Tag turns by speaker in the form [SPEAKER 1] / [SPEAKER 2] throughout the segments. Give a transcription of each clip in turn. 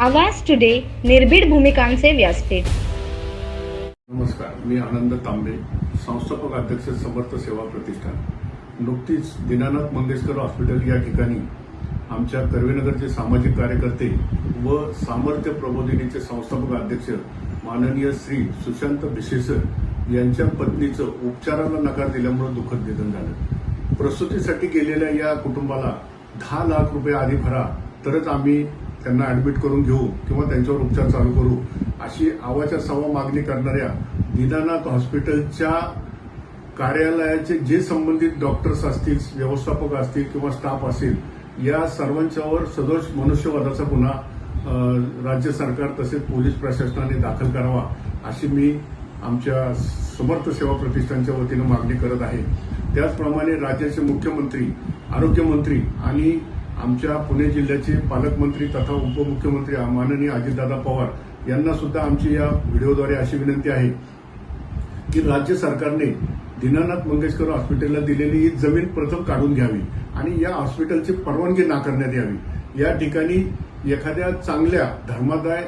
[SPEAKER 1] आवाज टुडे निर्भीड भूमिकांचे व्यासपीठ.
[SPEAKER 2] नमस्कार मी आनंद तांबे संस्थापक अध्यक्ष समर्थ सेवा प्रतिष्ठान. नुकतीच दीनानाथ मंगेशकर हॉस्पिटल या ठिकाणी आमच्या कर्वेनगरचे सामाजिक कार्यकर्ते व सामर्थ्य प्रबोधिनीचे संस्थापक अध्यक्ष माननीय श्री सुशांत भिशेसर यांच्या पत्नीचं उपचाराला नकार दिल्यामुळे दुःखद निधन झालं. प्रसूतीसाठी गेलेल्या या कुटुंबाला दहा लाख रुपये आधी भरा तरच आम्ही त्यांना ऍडमिट करून घेऊ किंवा त्यांच्यावर उपचार चालू करू अशी आवाच्या सवा मागणी करणाऱ्या निदानाथ हॉस्पिटलच्या कार्यालयाचे जे संबंधित डॉक्टर्स असतील व्यवस्थापक असतील किंवा स्टाफ असतील या सर्वांच्यावर सदोष मनुष्यवादाचा गुन्हा राज्य सरकार तसेच पोलीस प्रशासनाने दाखल करावा अशी मी आमच्या समर्थ सेवा प्रतिष्ठानच्या वतीनं मागणी करत आहे. त्याचप्रमाणे राज्याचे मुख्यमंत्री आरोग्यमंत्री आणि आमच्या पुणे जिल्ह्याचे पालकमंत्री तथा उपमुख्यमंत्री माननीय अजितदादा पवार यांना सुद्धा आमची या व्हिडिओद्वारे अशी विनंती आहे की राज्य सरकारने दीनानाथ मंगेशकर हॉस्पिटलला दिलेली ही जमीन प्रथम काढून घ्यावी आणि या हॉस्पिटलची परवानगी नाकारण्यात यावी. या ठिकाणी एखाद्या चांगल्या धर्मादाय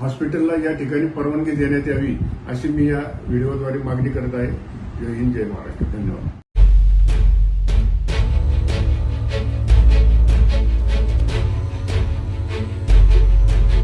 [SPEAKER 2] हॉस्पिटलला या ठिकाणी परवानगी देण्यात यावी अशी मी या व्हिडिओद्वारे मागणी करत आहे. जय हिंद जय महाराष्ट्र. धन्यवाद.